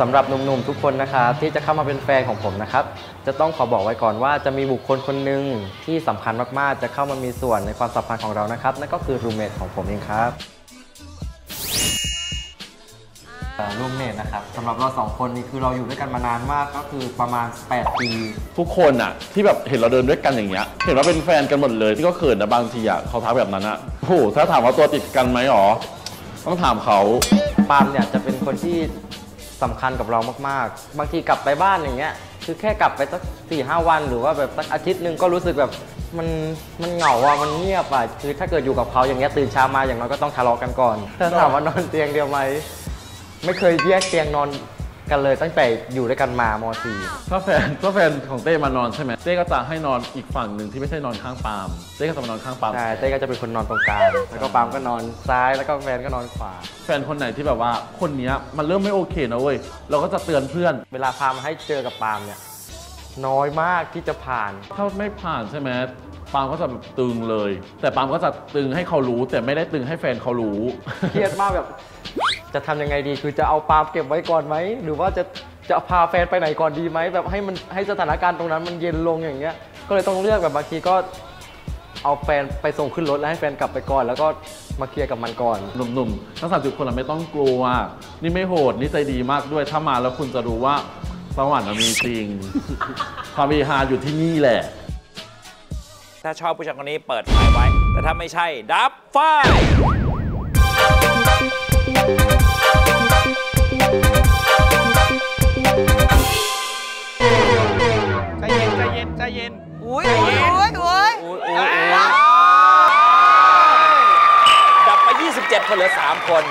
สำหรับหนุ่มๆทุกคนนะครับที่จะเข้ามาเป็นแฟนของผมนะครับ จะต้องขอบอกไว้ก่อนว่าจะมีบุคคลคนหนึ่งที่สำคัญมากๆ จะเข้ามามีส่วนในความสัมพันธ์ของเรานะครับ นั่นก็คือรูเมทของผมเองครับรูเมทนะครับสำหรับเราสองคนนี่คือเราอยู่ด้วยกันมานานมากก็คือประมาณ 8 ปี ทุกคนอะที่แบบเห็นเราเดินด้วยกันอย่างเงี้ยเห็นว่าเป็นแฟนกันหมดเลยที่ก็เขินนะบางทีอะเขาทักแบบนั้นอะโอ้โหถ้าถามว่าตัวติดกันไหมหรอต้องถามเขาปาล์มเนี่ยจะเป็นคนที่ สำคัญกับเรามากๆ บางทีกลับไปบ้านอย่างเงี้ย คือแค่กลับไปสักสี่ห้าวัน หรือว่าแบบสักอาทิตย์หนึ่งก็รู้สึกแบบมันมันเหงาอะมันเงียบอะคือถ้าเกิดอยู่กับเขาอย่างเงี้ยตื่นเช้ามาอย่างน้อยก็ต้องทะเลาะกันก่อนถ้าถามว่านอนเตียงเดียวไหมไม่เคยแยกเตียงนอน กันเลยตั้งแต่อยู่ด้วยกันมามสี่ถ้าแฟนถ้าแฟนของเต้มานอนใช่ไหมเต้ก็จะให้นอนอีกฝั่งหนึ่งที่ไม่ใช่นอนข้างปาล์มเต้ก็จะมานอนข้างปาล์มใช่เต้ก็จะเป็นคนนอนตรงกลางแล้วก็ปาล์มก็นอนซ้ายแล้วก็แฟนก็นอนขวา แฟนคนไหนที่แบบว่าคนเนี้ยมันเริ่มไม่โอเคนะเว้ยเราก็จะเตือนเพื่อน เวลาพามาให้เจอกับปาล์มเนี่ยน้อยมากที่จะผ่าน ถ้าไม่ผ่านใช่ไหมปาล์มก็จะแบบตึงเลย แต่ปาล์มก็จะตึงให้เขารู้ แต่ไม่ได้ตึงให้แฟนเขารู้ เครียดมากแบบ จะทำยังไงดีคือจะเอาปาล์มเก็บไว้ก่อนไหมหรือว่าจะจะพาแฟนไปไหนก่อนดีไหมแบบให้มันให้สถานการณ์ตรงนั้นมันเย็นลงอย่างเงี้ย ก็เลยต้องเลือกแบบบางทีก็เอาแฟนไปส่งขึ้นรถแล้วให้แฟนกลับไปก่อน แล้วก็มาเคลียร์กับมันก่อน หนุ่มๆ ทั้งสามสิบคนเราไม่ต้องกลัว นี่ไม่โหด นี่ใจดีมากด้วย ถ้ามาแล้วคุณจะรู้ว่าสวรรค์มันมีจริงความมีฮาอยู่ที่นี่แหละ ถ้าชอบผู้ชายคนนี้เปิดไฟไว้ แต่ถ้าไม่ใช่ ดับไฟ อุ้ยอุ้ยอุ้ยอุ๊ยอุ๊ยอุ๊ยดับไป 27คนเหลือ 3 คน